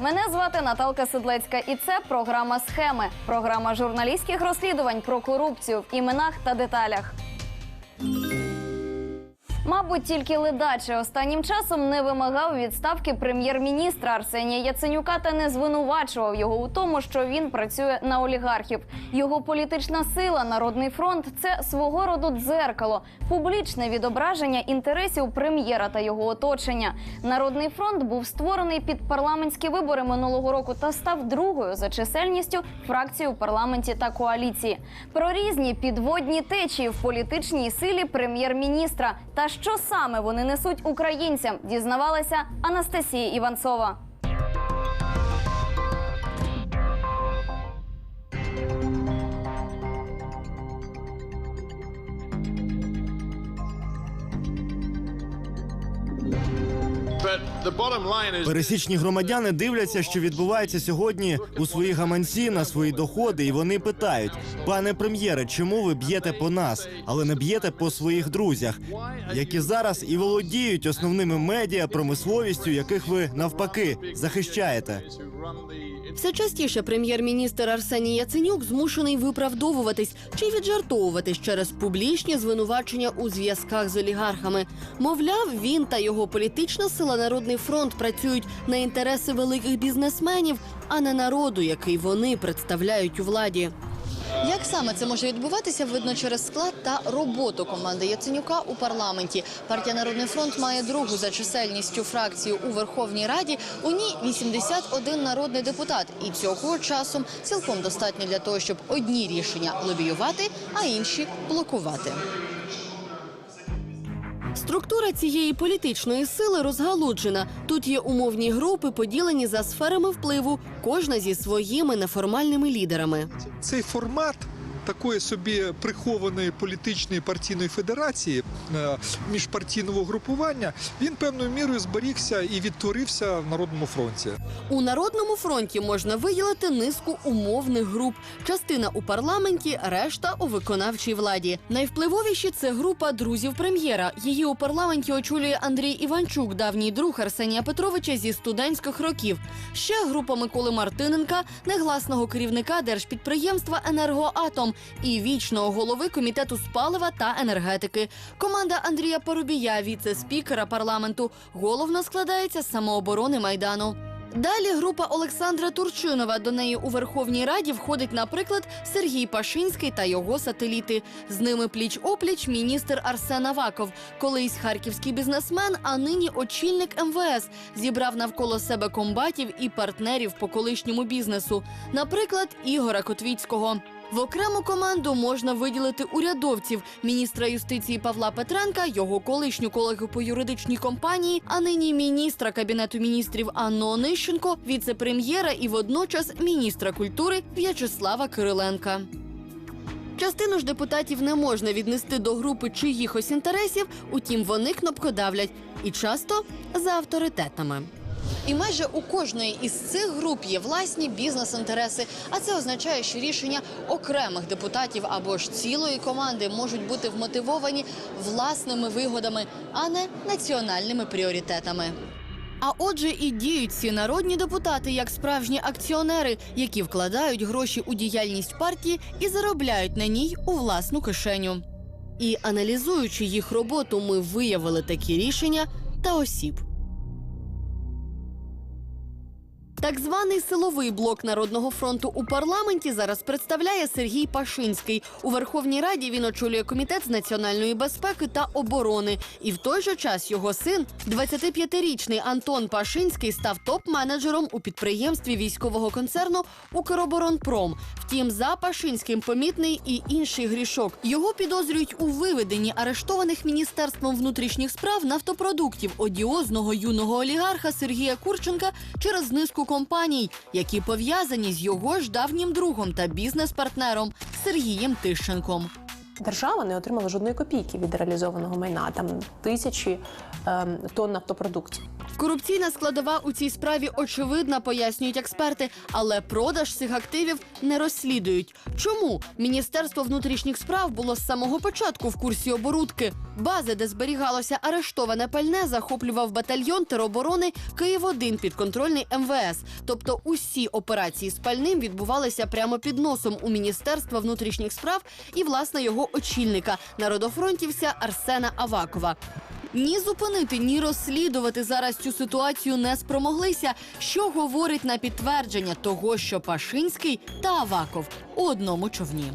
Мене звати Наталка Седлецька, і це програма Схеми. Програма журналістських розслідувань про корупцію в іменах та деталях. Мабуть, тільки ледаче останнім часом не вимагав відставки прем'єр-міністра Арсенія Яценюка та не звинувачував його у тому, що він працює на олігархів. Його політична сила, Народний фронт це свого роду дзеркало, публічне відображення інтересів прем'єра та його оточення. Народний фронт був створений під парламентські вибори минулого року та став другою за чисельністю фракцією в парламенті та коаліції. Про різні підводні течії в політичній силі прем'єр-міністра та що саме вони несуть українцям, дізнавалася Анастасія Іванцова. Thank is Пересічні громадяни дивляться, що відбувається сьогодні у свої гаманці на свої доходи, і вони питають: пане прем'єре, чому ви б'єте по нас, але не б'єте по своїх друзях, які зараз і володіють основними медіа, промисловістю, яких ви навпаки захищаєте. Все частіше прем'єр-міністр Арсеній Яценюк змушений виправдовуватись чи віджартовуватись через публічні звинувачення у зв'язках з олігархами. Мовляв, він та його політична сила Народний фронт працюють на інтереси великих бізнесменів, а не народу, який вони представляють у владі. Як саме це може відбуватися, видно через склад та роботу команди Яценюка у парламенті. Партія Народний фронт має другу за чисельністю фракцію у Верховній Раді. У ній 81 народний депутат, і цього часу цілком достатньо для того, щоб одні рішення лобіювати, а інші блокувати. Структура цієї політичної сили розгалуджена. Тут є умовні групи, поділені за сферами впливу, кожна зі своїми неформальними лідерами. цей формат такої собі прихованої політичної партійної федерації е, міжпартійного групування він певною мірою зберігся і відтворився в народному фронті. У народному фронті можна виділити низку умовних груп. Частина у парламенті, решта у виконавчій владі. Найвпливовіші це група друзів прем'єра. Її у парламенті очолює Андрій Іванчук, давній друг Арсенія Петровича зі студентських років. Ще група Миколи Мартиненка, негласного керівника держпідприємства Енергоатом і вічного голови комітету з палива та енергетики. Команда Андрія Парубія, віце-спікера парламенту, головно складається з самооборони майдану. Далі група Олександра Турчинова. До неї у Верховній Раді входить, наприклад, Сергій Пашинський та його сателіти. З ними пліч опліч міністр Арсен Аваков, колись харківський бізнесмен, а нині очільник МВС, зібрав навколо себе комбатів і партнерів по колишньому бізнесу, наприклад, Ігора Котвіцького. В окрему команду можна виділити урядовців міністра юстиції Павла Петренка, його колишню колегу по юридичній компанії, а нині міністра кабінету міністрів Анну Онищенко, віце-прем'єра і водночас міністра культури В'ячеслава Кириленка. Частину ж депутатів не можна віднести до групи чиїхось інтересів, утім вони кнопкодавлять і часто за авторитетами. І майже у кожної із цих груп є власні бізнес-інтереси. А це означає, що рішення окремих депутатів або ж цілої команди можуть бути вмотивовані власними вигодами, а не національними пріоритетами. А отже, і діють ці народні депутати як справжні акціонери, які вкладають гроші у діяльність партії і заробляють на ній у власну кишеню. І аналізуючи їх роботу, ми виявили такі рішення та осіб. Так званий силовий блок Народного фронту у парламенті зараз представляє Сергій Пашинський. У Верховній Раді він очолює комітет з національної безпеки та оборони. І в той же час його син, 25-річний Антон Пашинський, став топ-менеджером у підприємстві військового концерну Укроборонпром. Втім, за Пашинським помітний і інший грішок. Його підозрюють у виведенні арештованих міністерством внутрішніх справ нафтопродуктів одіозного юного олігарха Сергія Курченка через низку компаній, які пов'язані з його ж давнім другом та бізнес-партнером Сергієм Тищенком. Держава не отримала жодної копійки від реалізованого майна, там тисячі ем, тонн нафтопродуктів. Корупційна складова у цій справі очевидна, пояснюють експерти, але продаж цих активів не розслідують. Чому міністерство внутрішніх справ було з самого початку в курсі оборудки? Бази, де зберігалося арештоване пальне, захоплював батальйон тероборони Київ-1 підконтрольний МВС. Тобто усі операції з пальним відбувалися прямо під носом у Міністерства внутрішніх справ і власне його очільника народофронтівця Арсена Авакова. Ні зупинити, ні розслідувати зараз цю ситуацію не спромоглися, що говорить на підтвердження того, що Пашинський та Аваков у одному човні.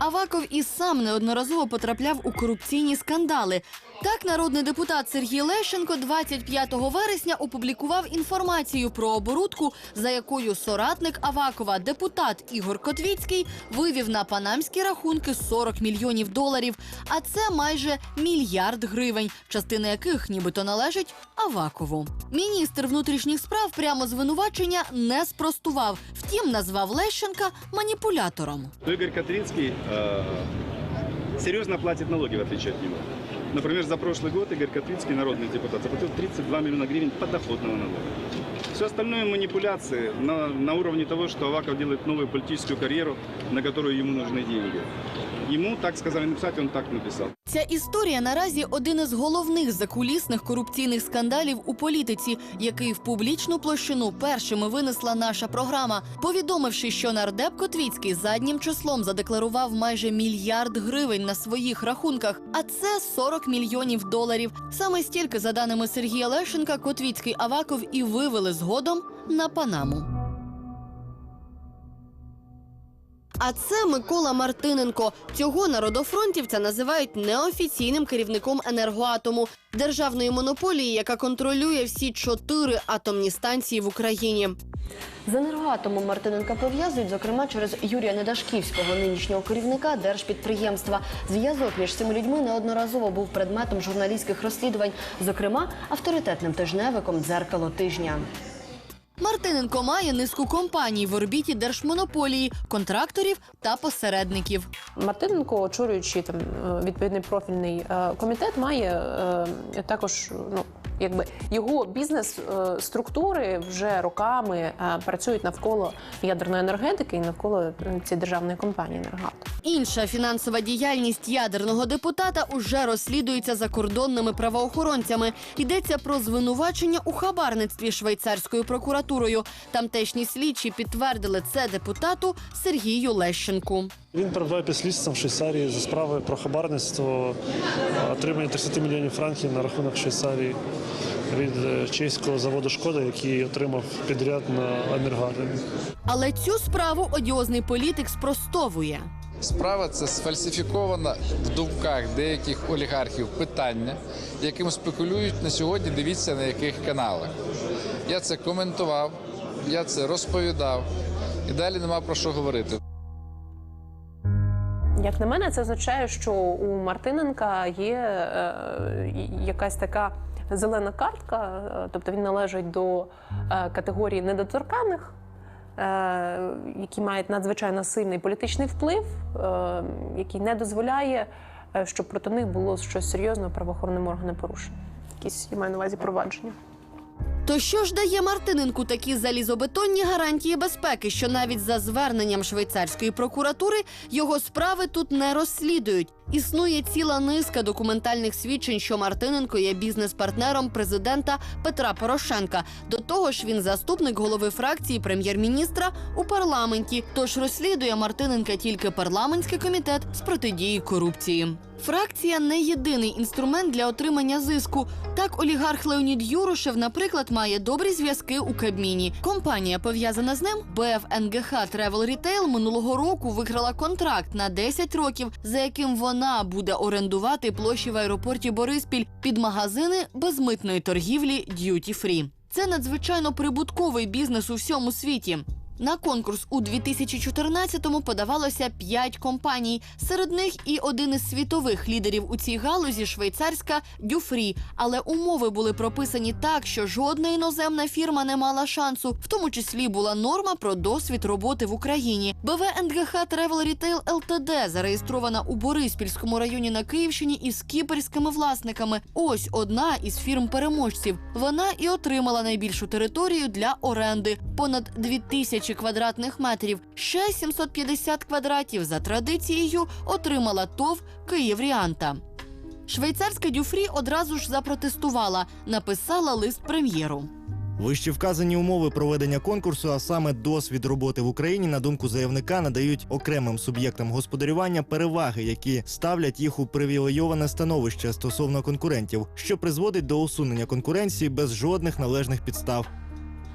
Аваков і сам неодноразово потрапляв у корупційні скандали. Так, народний депутат Сергій Лещенко 25 вересня опублікував інформацію про оборудку, за якою соратник Авакова, депутат Ігор Котвіцький, вивів на панамські рахунки 40 мільйонів доларів. А це майже мільярд гривень, частина яких нібито належить Авакову. Міністр внутрішніх справ прямо звинувачення не спростував. Втім, назвав Лещенка маніпулятором. то Игорь Котринский э, серьезно налоги, в отличие от него. Например, за прошлый год Игорь Котринский, народный депутат, заплатил 32 миллиона гривен подоходного налога. Все остальное манипуляции на, на уровне того, что Аваков делает новую политическую карьеру, на которую ему нужны деньги. Ему так сказали написать, он так написал. Ця історія наразі один із головних закулісних корупційних скандалів у політиці, який в публічну площину першими винесла наша програма, повідомивши, що нардеп Котвіцький заднім числом задекларував майже мільярд гривень на своїх рахунках, а це 40 мільйонів доларів. Саме стільки, за даними Сергія Лещенка, Котвіцький Аваков і вивели згодом на Панаму. А це Микола Мартиненко. Цього народофронтівця називають неофіційним керівником енергоатому державної монополії, яка контролює всі чотири атомні станції в Україні. З енергоатомом Мартиненка пов'язують, зокрема, через Юрія Недашківського, нинішнього керівника держпідприємства. Зв'язок між цими людьми неодноразово був предметом журналістських розслідувань, зокрема авторитетним тижневиком дзеркало тижня. Мартиненко має низку компаній в орбіті держмонополії, контракторів та посередників. Мартиненко, очолюючи там е, відповідний профільний е, комітет, має е, також ну. Якби його бізнес-структури вже роками е, працюють навколо ядерної енергетики і навколо е, цієї державної компанії «Енергоатом». Інша фінансова діяльність ядерного депутата уже розслідується закордонними правоохоронцями. Йдеться про звинувачення у хабарництві швейцарською прокуратурою. Тамтешні слідчі підтвердили це депутату Сергію Лещенку. Він перебуває під слідством в Швейцарії за справи про хабарництво, отримання 30 мільйонів франків на рахунок Швейцарії від е, чеського заводу Шкода, який отримав підряд на енергоатомі. Але цю справу одіозний політик спростовує. Справа це сфальсифікована в думках деяких олігархів питання, яким спекулюють на сьогодні. Дивіться на яких каналах. Я це коментував, я це розповідав, і далі нема про що говорити. Як на мене, це означає, що у Мартиненка є е, якась така зелена картка, е, тобто він належить до е, категорії недоторканих, які мають надзвичайно сильний політичний вплив, який не дозволяє, щоб проти них було щось серйозно правоохоронним органам порушено. Якісь я маю на увазі провадження. То що ж дає Мартиненку такі залізобетонні гарантії безпеки, що навіть за зверненням швейцарської прокуратури його справи тут не розслідують? Існує ціла низка документальних свідчень, що Мартиненко є бізнес-партнером президента Петра Порошенка. До того ж, він заступник голови фракції прем'єр-міністра у парламенті. Тож розслідує Мартиненка тільки парламентський комітет з протидії корупції. Фракція не єдиний інструмент для отримання зиску. Так, олігарх Леонід Юрошев, наприклад, має добрі зв'язки у Кабміні. Компанія, пов'язана з ним, БФНГХ Travel Retail, минулого року виграла контракт на 10 років, за яким вона буде орендувати площі в аеропорті Бориспіль під магазини безмитної торгівлі Д'юті Фрі. Це надзвичайно прибутковий бізнес у всьому світі. На конкурс у 2014-му подавалося п'ять компаній. Серед них і один із світових лідерів у цій галузі швейцарська Дюфрі. Але умови були прописані так, що жодна іноземна фірма не мала шансу. В тому числі була норма про досвід роботи в Україні. БВ НГХ Travel Retail LTD зареєстрована у Бориспільському районі на Київщині із кіпрськими власниками. Ось одна із фірм переможців. Вона і отримала найбільшу територію для оренди понад 2000 тисячі квадратних метрів. Ще 750 квадратів за традицією отримала ТОВ «Київріанта». Швейцарська Дюфрі одразу ж запротестувала, написала лист прем'єру. Вище вказані умови проведення конкурсу, а саме досвід роботи в Україні, на думку заявника, надають окремим суб'єктам господарювання переваги, які ставлять їх у привілейоване становище стосовно конкурентів, що призводить до усунення конкуренції без жодних належних підстав.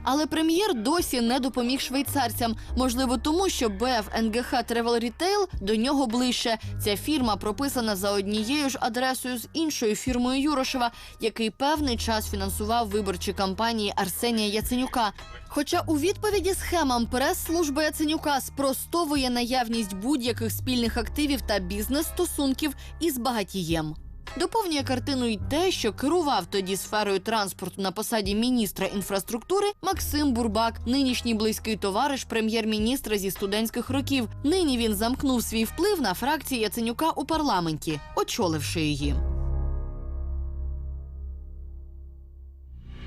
Але прем'єр досі не допоміг швейцарцям. Можливо, тому що БФ НГХ Travel Retail до нього ближче. Ця фірма прописана за однією ж адресою з іншою фірмою Юрошева, який певний час фінансував виборчі кампанії Арсенія Яценюка. Хоча у відповіді схемам прес-служба Яценюка спростовує наявність будь-яких спільних активів та бізнес-стосунків із багатієм. Доповнює картину й те, що керував тоді сферою транспорту на посаді міністра інфраструктури Максим Бурбак, нинішній близький товариш прем'єр-міністра зі студентських років. Нині він замкнув свій вплив на фракції Яценюка у парламенті, очоливши її.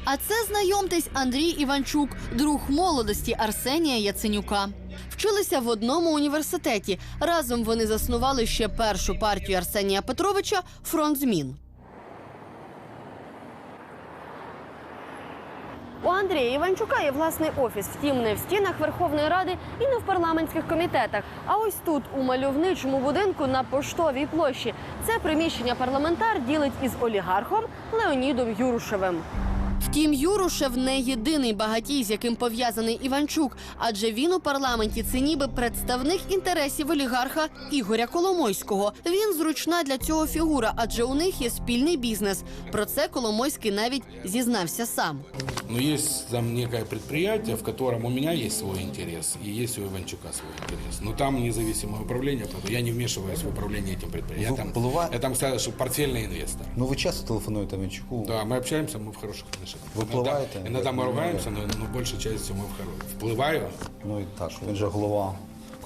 А це знайомтесь Андрій Іванчук, друг молодості Арсенія Яценюка. Вчилися в одному університеті. Разом вони заснували ще першу партію Арсенія Петровича Фронт змін. У Андрія Іванчука є власний офіс, втім, не в стінах Верховної Ради і не в парламентських комітетах. А ось тут, у мальовничому будинку на поштовій площі, це приміщення парламентар ділить із олігархом Леонідом Юрушевим. Втім, Юрушев не єдиний багатій, з яким пов'язаний Іванчук, адже він у парламенті це ніби представник інтересів олігарха Ігоря Коломойського. Він зручна для цього фігура, адже у них є спільний бізнес. Про це Коломойський навіть зізнався сам. Но есть там некое предприятие, в котором у меня есть свой интерес, и есть у Иванчука свой интерес. Но там независимое управление, поэтому я не вмешиваюсь в управление этим предприятием. Я там, впливає- я там сказал, что портфельный инвестор. Ну ви часто телефонуєте Менчуку? Да, мы общаемся, мы в хороших отношениях. Вы Иногда- впливаете? Иногда мы Так, ругаемся, но, но большей частью мы в хороших. Вплываю. Ну і так, він же голова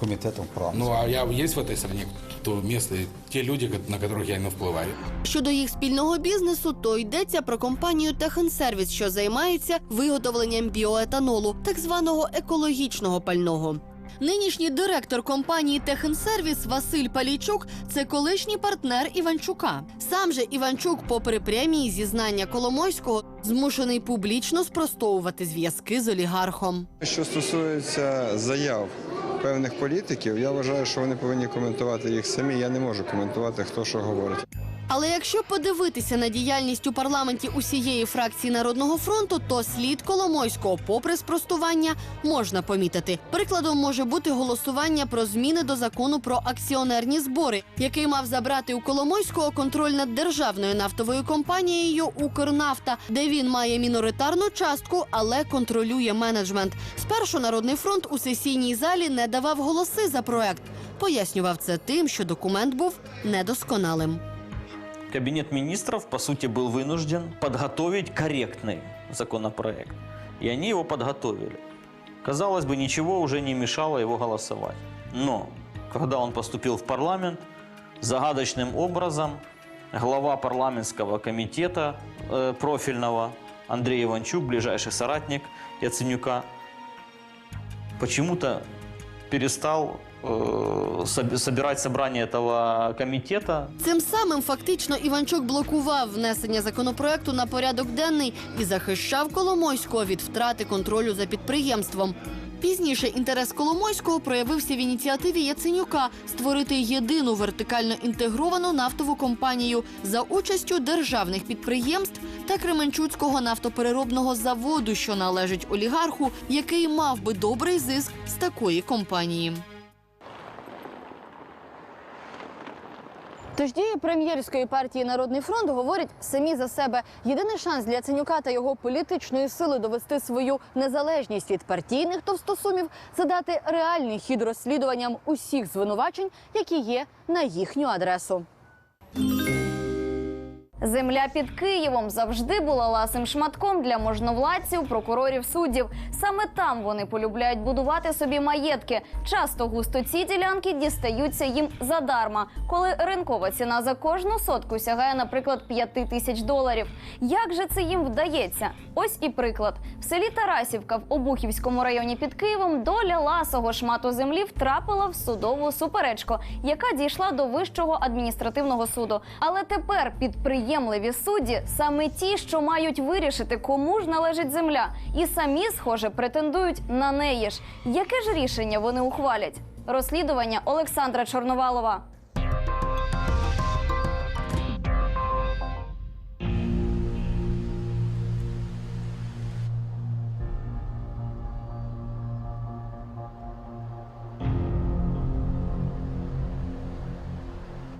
комітету прав. Ну, а я есть в этой стране то и те люди, на которых я не впливаю. Щодо їх спільного бізнесу, то йдеться про компанію Технсервіс, що займається виготовленням біоетанолу, так званого екологічного пального. Нинішній директор компанії Технсервіс Василь Палійчук це колишній партнер Іванчука. Сам же Іванчук, попри прямі зізнання Коломойського, змушений публічно спростовувати зв'язки з олігархом. Що стосується заяв певних політиків, я вважаю, що вони повинні коментувати їх самі. Я не можу коментувати, хто що говорить. Але якщо подивитися на діяльність у парламенті усієї фракції Народного фронту, то слід Коломойського, попри спростування, можна помітити. Прикладом може бути голосування про зміни до закону про акціонерні збори, який мав забрати у Коломойського контроль над державною нафтовою компанією Укрнафта, де він має міноритарну частку, але контролює менеджмент. Спершу Народний фронт у сесійній залі не давав голоси за проект. Пояснював це тим, що документ був недосконалим. Кабинет министров, по сути, был вынужден подготовить корректный законопроект. И они его подготовили. Казалось бы, ничего уже не мешало его голосовать. Но, когда он поступил в парламент, загадочным образом глава парламентского комитета э, профильного Андрей Иванчук, ближайший соратник Яценюка, почему-то перестал собирать собрание этого комитета, Цим самим фактично Іванчук блокував внесення законопроекту на порядок денний і захищав Коломойського від втрати контролю за підприємством. Пізніше інтерес Коломойського проявився в ініціативі Яценюка створити єдину вертикально інтегровану нафтову компанію за участю державних підприємств та Кременчуцького нафтопереробного заводу, що належить олігарху, який мав би добрий зиск з такої компанії. Тож дії прем'єрської партії Народний фронт говорять самі за себе. Єдиний шанс для Ценюка та його політичної сили довести свою незалежність від партійних товстосумів це дати реальний хід розслідуванням усіх звинувачень, які є на їхню адресу. Земля під Києвом завжди була ласим шматком для можновладців, прокурорів, суддів. Саме там вони полюбляють будувати собі маєтки. Часто густо ці ділянки дістаються їм задарма, коли ринкова ціна за кожну сотку сягає, наприклад, 5 тисяч доларів. Як же це їм вдається? Ось і приклад: в селі Тарасівка в Обухівському районі під Києвом доля ласого шмату землі втрапила в судову суперечку, яка дійшла до вищого адміністративного суду. Але тепер підприємливі судді саме ті, що мають вирішити, кому ж належить земля, і самі, схоже, претендують на неї ж. Яке ж рішення вони ухвалять? Розслідування Олександра Чорновалова. –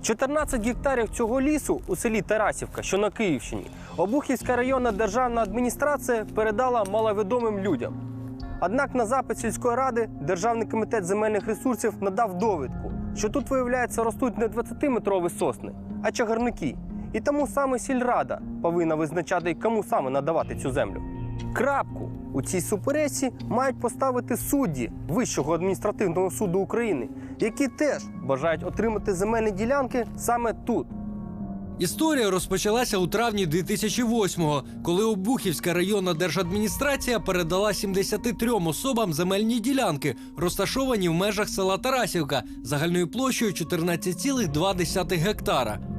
14 гектарів цього лісу у селі Тарасівка, що на Київщині, Обухівська районна державна адміністрація передала маловідомим людям. Однак на запит сільської ради Державний комітет земельних ресурсів надав довідку, що тут, виявляється, ростуть не 20-метрові сосни, а чагарники. І тому саме сільрада повинна визначати, кому саме надавати цю землю. Крапку у цій суперечці мають поставити судді Вищого адміністративного суду України, які теж бажають отримати земельні ділянки саме тут. Історія розпочалася у травні 2008-го, коли Обухівська районна держадміністрація передала 73 особам земельні ділянки, розташовані в межах села Тарасівка загальною площею 14,2 гектара.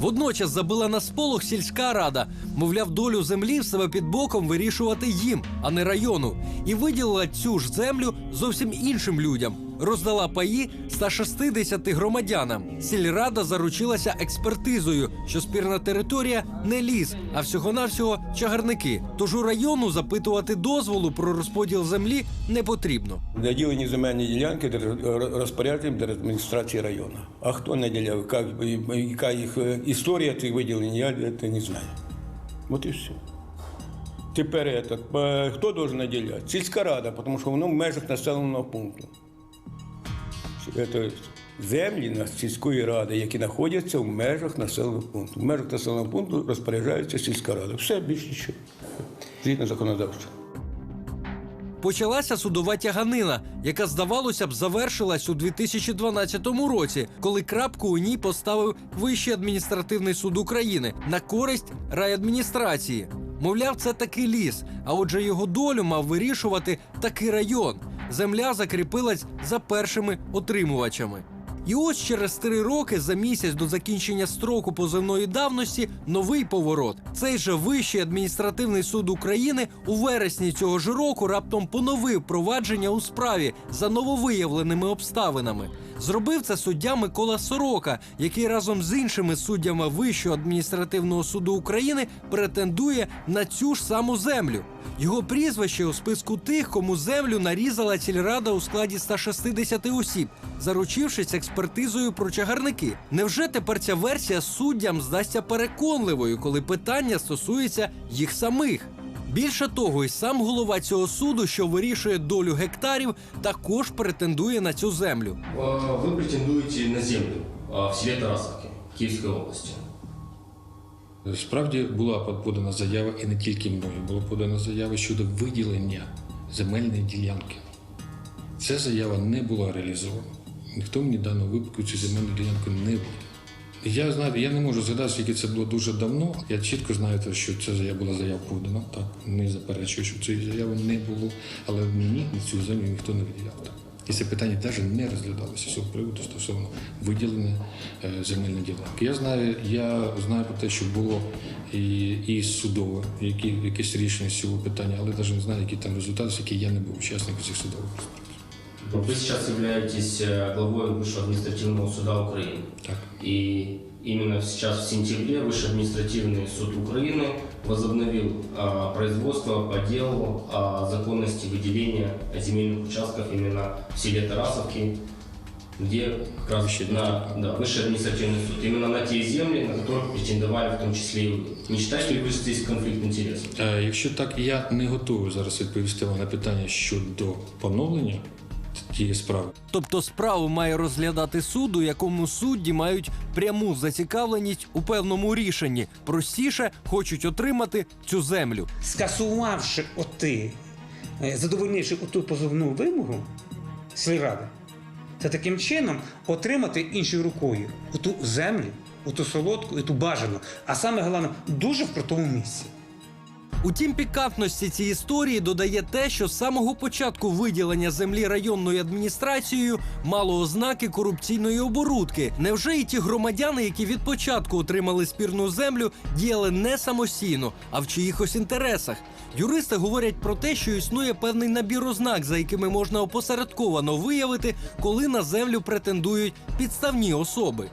Водночас забила на сполох сільська рада, мовляв, долю землі в себе під боком вирішувати їм, а не району, і виділила цю ж землю зовсім іншим людям. Роздала паї 160 громадянам. Сільрада заручилася експертизою, що спірна територія не ліс, а всього-навсього чагарники. Тож у району запитувати дозволу про розподіл землі не потрібно. Наділені земельні ділянки розпорядником держадміністрації району. А хто наділяв, яка, їх е, історія цих виділень, я не знаю. От і все. Тепер е, хто должен наділяти? Сільська рада, тому що воно в межах населеного пункту. Це землі на сільської ради, які знаходяться в межах населеного пункту. В межах населеного пункту розпоряджається сільська рада. Все більше нічого. Згідно законодавства. Почалася судова тяганина, яка, здавалося б, завершилась у 2012 році, коли крапку у ній поставив Вищий адміністративний суд України на користь райадміністрації. Мовляв, це такий ліс, а отже, його долю мав вирішувати такий район. Земля закріпилась за першими отримувачами. І ось через три роки за місяць до закінчення строку позивної давності новий поворот. Цей же вищий адміністративний суд України у вересні цього ж року раптом поновив провадження у справі за нововиявленими обставинами. Зробив це суддя Микола Сорока, який разом з іншими суддями Вищого адміністративного суду України претендує на цю ж саму землю. Його прізвище у списку тих, кому землю нарізала сільрада у складі 160 осіб, заручившись експертизою про чагарники. Невже тепер ця версія суддям здасться переконливою, коли питання стосується їх самих? Більше того, і сам голова цього суду, що вирішує долю гектарів, також претендує на цю землю. Вы претендуете на землю а, в селе Тарасовке Киевской области. Справді була подана заява, і не тільки мною, була подана заява щодо виділення земельної ділянки. Ця заява не була реалізована. Ніхто мені даного випадку цю земельну ділянку не виділив. Я знаю, я не можу згадати, скільки це було дуже давно. Я чітко знаю, що ця заява була заява подана. Так, не заперечую, що цієї заяви не було, але мені цю землю ніхто не виділяв. І це питання навіть не розглядалося з цього приводу стосовно виділення е, земельної ділянки. Я знаю, я знаю про те, що було і, і судове, які, якісь рішення з цього питання, але навіть не знаю, які там результати, які я не був учасником цих судових. Вы сейчас являетесь э, главой Высшего административного суда Украины. Так. И именно сейчас, в сентябре, Высший административный суд Украины возобновил а, производство по делу о законности выделения земельных участков именно в селе Тарасовки, где как раз на, да, Высший административный суд, именно на те земли, на которых претендовали в том числе и вы. Не считаете ли вы, что здесь конфликт интересов? Е, Якщо так, я не готовий зараз відповісти вам на питання щодо поновлення тієї справи. Тобто справу має розглядати суд, у якому судді мають пряму зацікавленість у певному рішенні. Простіше хочуть отримати цю землю. скасувавши оти, е, задовольнивши оту позовну вимогу сільради, це таким чином отримати іншою рукою оту землю, оту солодку, ту бажану, а саме головне, дуже в крутому місці. Утім, пікантності цієї історії додає те, що з самого початку виділення землі районною адміністрацією мало ознаки корупційної оборудки. Невже і ті громадяни, які від початку отримали спірну землю, діяли не самостійно, а в чиїхось інтересах? Юристи говорять про те, що існує певний набір ознак, за якими можна опосередковано виявити, коли на землю претендують підставні особи.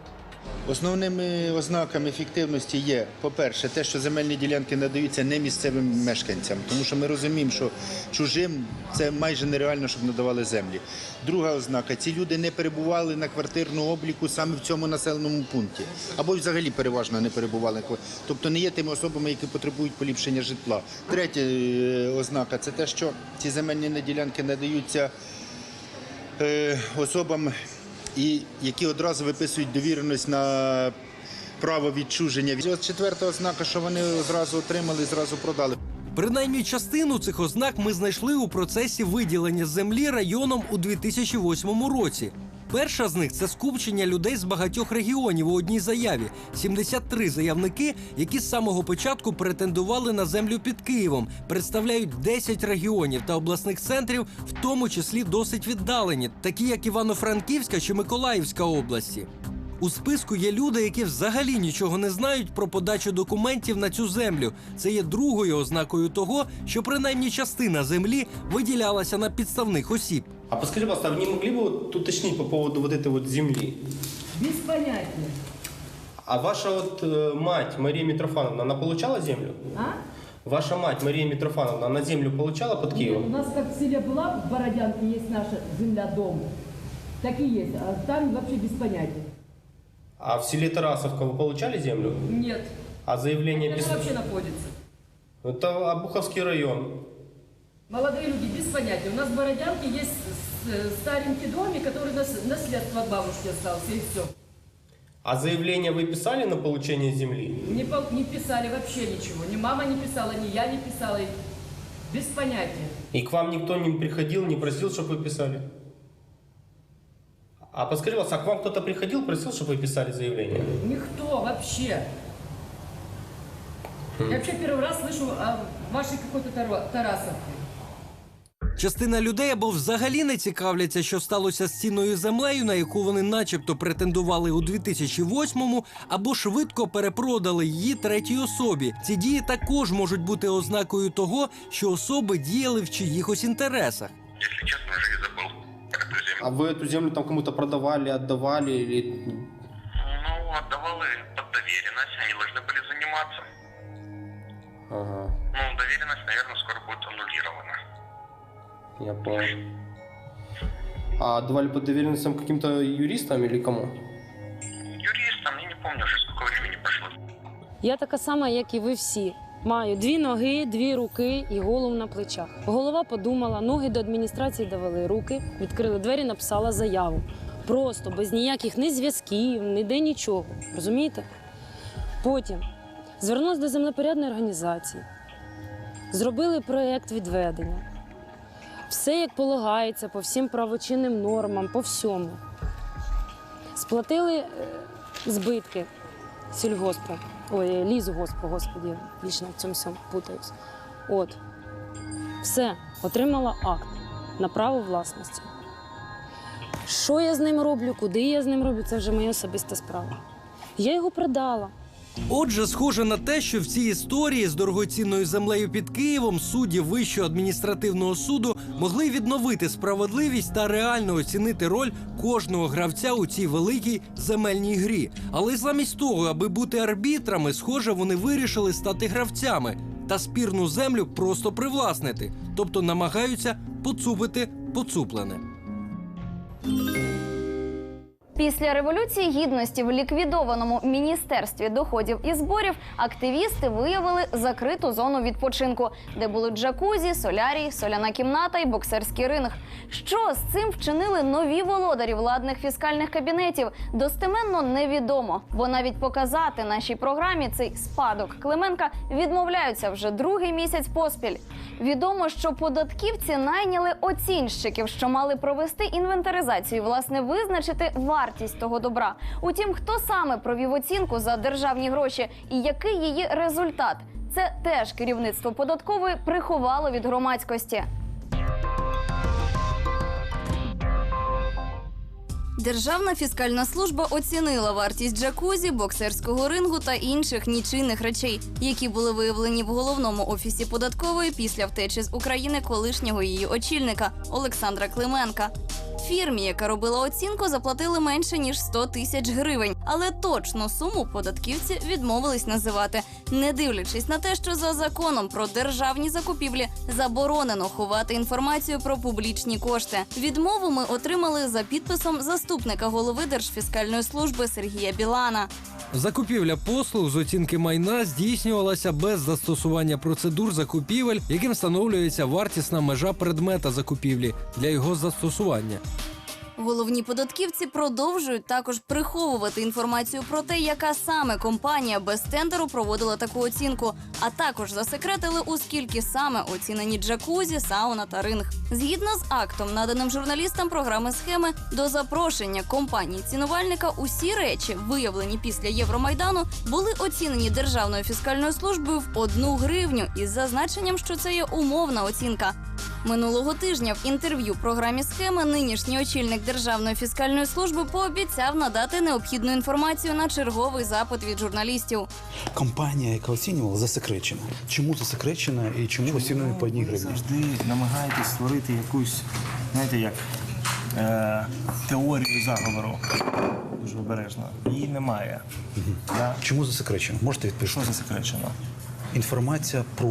Основними ознаками ефективності є, по-перше, те, що земельні ділянки надаються не місцевим мешканцям, тому що ми розуміємо, що чужим це майже нереально, щоб надавали землі. Друга ознака ці люди не перебували на квартирному обліку саме в цьому населеному пункті, або взагалі переважно не перебували. Тобто не є тими особами, які потребують поліпшення житла. Третя е, ознака це те, що ці земельні ділянки надаються е, особам, і які одразу виписують довіреність на право відчуження. Ось четверта ознака, що вони одразу отримали, зразу продали. Принаймні частину цих ознак ми знайшли у процесі виділення землі районом у 2008 році. Перша з них це скупчення людей з багатьох регіонів у одній заяві. 73 заявники, які з самого початку претендували на землю під Києвом, представляють 10 регіонів та обласних центрів, в тому числі досить віддалені, такі як Івано-Франківська чи Миколаївська області. У списку є люди, які взагалі нічого не знають про подачу документів на цю землю. Це є другою ознакою того, що принаймні частина землі виділялася на підставних осіб. А подскажите, пожалуйста, а вы не могли бы вот уточнить по поводу вот этой вот земли? Без понятия. А ваша вот э, мать Мария Митрофановна, она получала землю? А? Ваша мать Мария Митрофановна, она землю получала под У Киевом? нас как в селе была, в Бородянке есть наша земля, дом. Так и есть. А там вообще без понятия. А в селе Тарасовка вы получали землю? Нет. А заявление Это писали? вообще находится. Это Обуховский район. Молодые люди без понятия. У нас в Бородянке есть старенький домик, который нас, наследство от бабушки остался, и все. А заявление вы писали на получение земли? Не, не писали вообще ничего. Ни мама не писала, ни я не писала. Без понятия. И к вам никто не приходил, не просил, чтобы вы писали? А пожалуйста, а к вам кто-то приходил, просил, чтобы вы писали заявление? Никто вообще. Я вообще первый раз слышу о вашей какой-то Тарасовке. Частина людей або взагалі не цікавляться, що сталося з цінною землею, на яку вони начебто претендували у 2008-му, або швидко перепродали її третій особі. Ці дії також можуть бути ознакою того, що особи діяли в чиїхось інтересах. Якщо чесно А вы эту землю там кому-то продавали, отдавали или... я понял. А отдавали под доверенностям каким-то юристам или кому? Юристам, я не помню уже, сколько времени прошло. Я така сама, як і ви всі. Маю дві ноги, дві руки і голову на плечах. Голова подумала, ноги до адміністрації довели руки, відкрили двері, написала заяву. Просто без ніяких ні зв'язків, ніде нічого. Розумієте? Потім звернулася до землепорядної організації, зробили проєкт відведення. Все як полагається, по всім правочинним нормам, по всьому. Сплатили е, збитки сільгоспу. Ой, лісгоспу, господі, вічно в цьому всьому путаюсь. От. Все, отримала акт на право власності. Що я з ним роблю, куди я з ним роблю, це вже моя особиста справа. Я його продала. Отже, схоже на те, що в цій історії з дорогоцінною землею під Києвом судді Вищого адміністративного суду могли відновити справедливість та реально оцінити роль кожного гравця у цій великій земельній грі. Але замість того, аби бути арбітрами, схоже, вони вирішили стати гравцями та спірну землю просто привласнити, тобто намагаються поцупити поцуплене. Після революції гідності в ліквідованому міністерстві доходів і зборів активісти виявили закриту зону відпочинку, де були джакузі, солярій, соляна кімната і боксерський ринг. Що з цим вчинили нові володарі владних фіскальних кабінетів? Достеменно невідомо, бо навіть показати нашій програмі цей спадок Клименка відмовляються вже другий місяць поспіль. Відомо, що податківці найняли оцінщиків, що мали провести інвентаризацію, власне, визначити вартість того добра. Утім, хто саме провів оцінку за державні гроші і який її результат? Це теж керівництво податкової приховало від громадськості. Державна фіскальна служба оцінила вартість джакузі, боксерського рингу та інших нічийних речей, які були виявлені в головному офісі податкової після втечі з України колишнього її очільника Олександра Клименка. Фірмі, яка робила оцінку, заплатили менше ніж 100 тисяч гривень, але точну суму податківці відмовились називати, не дивлячись на те, що за законом про державні закупівлі заборонено ховати інформацію про публічні кошти. Відмову ми отримали за підписом заступника голови Держфіскальної служби Сергія Білана. Закупівля послуг з оцінки майна здійснювалася без застосування процедур закупівель, яким встановлюється вартісна межа предмета закупівлі для його застосування. Головні податківці продовжують також приховувати інформацію про те, яка саме компанія без тендеру проводила таку оцінку, а також засекретили, у скільки саме оцінені джакузі, сауна та ринг. Згідно з актом, наданим журналістам програми схеми, до запрошення компанії цінувальника усі речі, виявлені після Євромайдану, були оцінені Державною фіскальною службою в одну гривню із зазначенням, що це є умовна оцінка. Минулого тижня в інтерв'ю програмі схеми нинішній очільник Державної фіскальної служби пообіцяв надати необхідну інформацію на черговий запит від журналістів. Компанія, яка оцінювала, засекречена. Чому засекречена і чому оцінені по одній гривні? завжди намагаєтесь створити якусь, знаєте, як е, теорію заговору. Дуже обережно. Її немає. Да? Чому засекречено? Можете відповісти? Що засекречено? Інформація про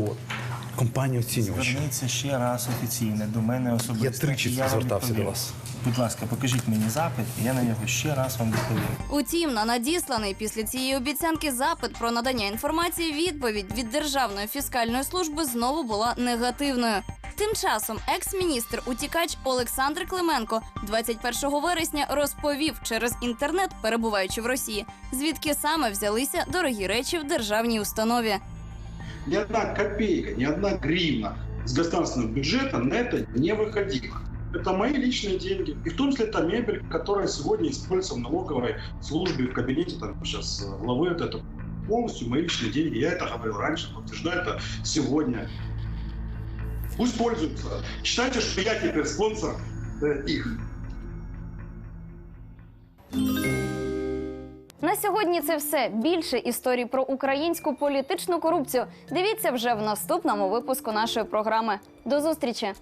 компанію оцінювача. Зверніться ще раз офіційно до мене особисто. Я тричі звертався відповім. до вас. Будь ласка, покажіть мені запит, і я на нього ще раз вам відповім. Утім, на надісланий після цієї обіцянки запит про надання інформації відповідь від Державної фіскальної служби знову була негативною. Тим часом екс-міністр утікач Олександр Клименко 21 вересня розповів через інтернет, перебуваючи в Росії, звідки саме взялися дорогі речі в державній установі. Ни одна копейка, ни одна гривна с государственного бюджета на это не выходила. Это мои личные деньги. И в том числе та мебель, которая сегодня используется в налоговой службе, в кабинете там сейчас э, главы. Вот это полностью мои личные деньги. Я это говорил раньше, подтверждаю это сегодня. Пусть пользуются. Считайте, что я теперь спонсор э, их. На сьогодні це все. Більше історій про українську політичну корупцію. Дивіться вже в наступному випуску нашої програми. До зустрічі!